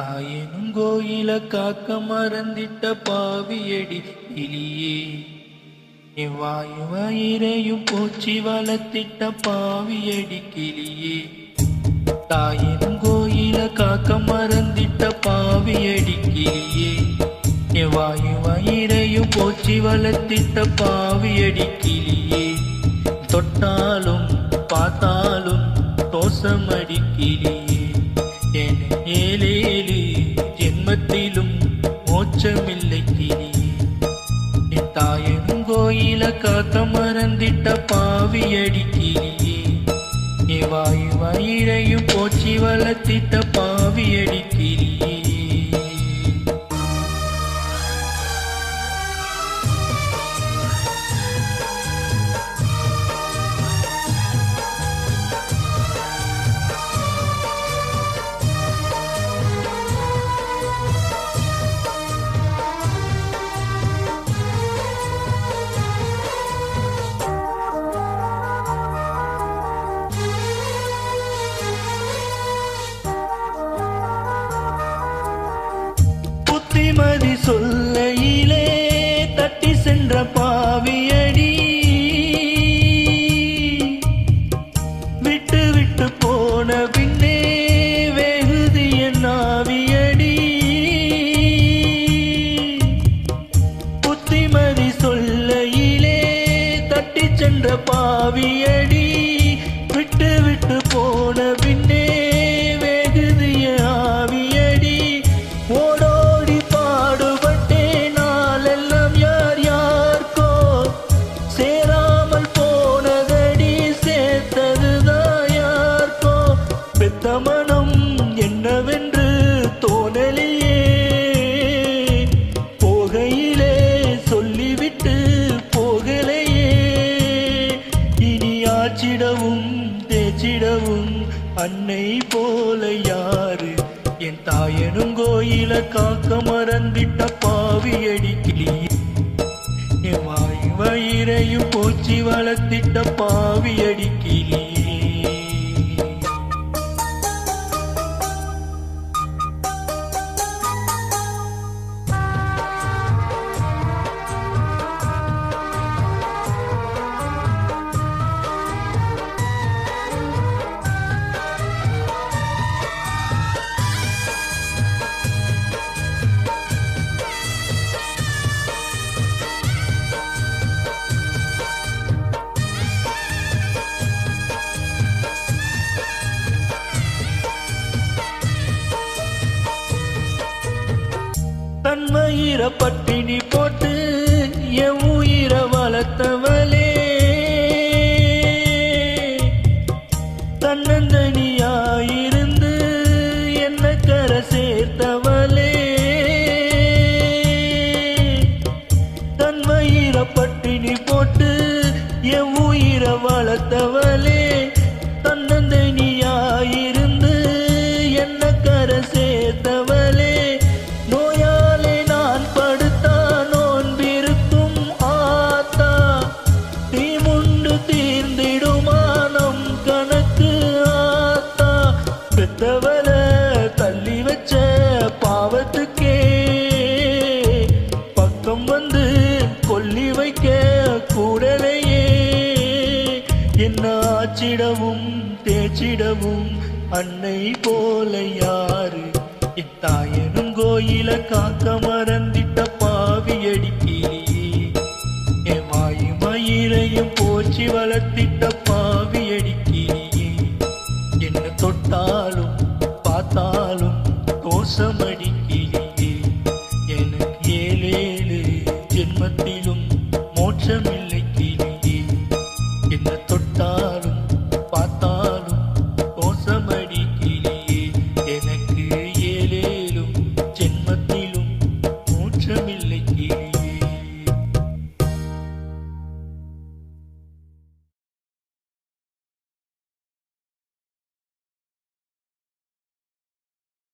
தாயனும் கோயில காக்க மறந்திட்ட பாவியடி இலியே என் வயிறையும் பூச்சி வளர்த்திட்ட பாவியடி கிளியே. தாயனும் கோயில காக்க மறந்திட்ட பாவியடி கிளியே. என் வாயு வயிறையும் பூச்சி வளர்த்திட்ட பாவியடி கிளியே. தொட்டாலும் பார்த்தாலும் தோசமடி கிளியே. என ஏழே கோயில மறந்திட்ட பாவியடி கிளியே என் வாயு வயிறையும் போச்சி வளர்த்திட்ட பாவியடி புத்திமதி சொல்லையிலே தட்டி சென்ற பாவியடி. விட்டு விட்டு போன பின்னே வெகுதிய நாவியடி புத்திமதி சொல்லையிலே தட்டி சென்ற பாவியடி. அன்னை போல யாரு? என் தாயனும் கோயில காக்க மறந்திட்ட பாவி அடிக்கிளியே என் வாய் வயிறையும் போச்சி வளர்த்திட்ட பாவி அடிக்கிளியே பட்டினி போட்டு என் உயிர வளர்த்தவளே. தன்னந்தனியாயிருந்து என்ன கரை சேர்த்தவளே. தன்மயிர பட்டினி போட்டு என் உயிர வளர்த்தவளே. வைக்க கூடலையே. என்ன ஆச்சிடவும் தேச்சிடவும் அன்னை போல யாரு? இத்தாயனும் கோயில காக்க மறந்திட்ட பாவியடிக்கிரி ஏமாயி மயிலையும் போச்சி வளர்த்திட்ட பாவியடிக்கிரி என்ன தொட்டாலும் பார்த்தாலும் கோஷமடி